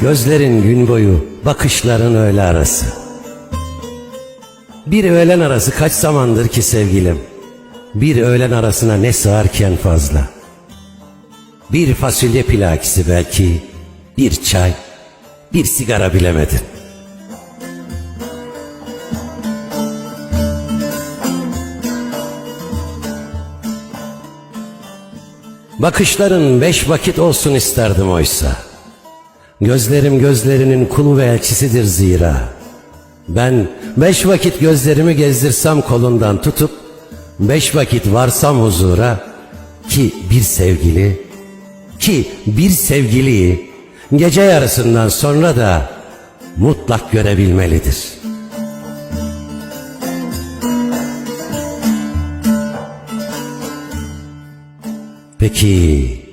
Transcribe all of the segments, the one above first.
Gözlerin gün boyu, bakışların öğle arası. Bir öğlen arası kaç zamandır ki sevgilim? Bir öğlen arasına ne sığarken fazla? Bir fasulye pilakisi belki, bir çay, bir sigara bilemedin. Bakışların beş vakit olsun isterdim oysa. Gözlerim gözlerinin kulu ve elçisidir zira. Ben beş vakit gözlerimi gezdirsem kolundan tutup, beş vakit varsam huzura, ki bir sevgili, ki bir sevgiliyi gece yarısından sonra da mutlak görebilmelidir. Peki,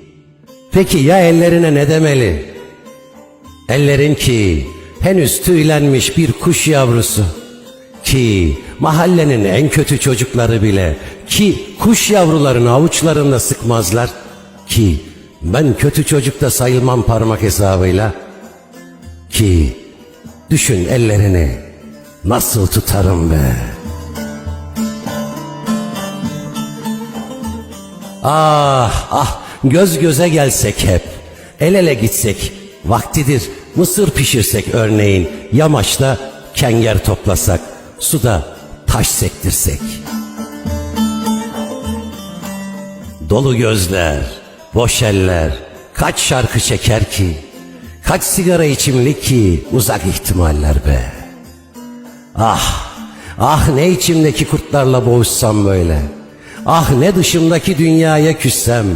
peki ya ellerine ne demeli? Ellerin ki henüz tüylenmiş bir kuş yavrusu. Ki mahallenin en kötü çocukları bile ki kuş yavrularını avuçlarında sıkmazlar. Ki ben kötü çocuk da sayılmam parmak hesabıyla. Ki düşün ellerini nasıl tutarım be. Ah ah göz göze gelsek hep el ele gitsek vaktidir mısır pişirsek örneğin yamaçta kenger toplasak suda taş sektirsek. Dolu gözler, boş eller, kaç şarkı çeker ki, kaç sigara içimli ki uzak ihtimaller be. Ah, ah ne içimdeki kurtlarla boğuşsam böyle. Ah ne dışımdaki dünyaya küssem.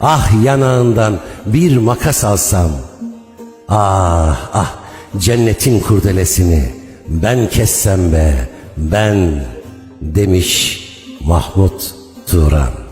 Ah yanağından bir makas alsam. Ah ah cennetin kurdelesini ben kessem be ben demiş Mahmut Turan.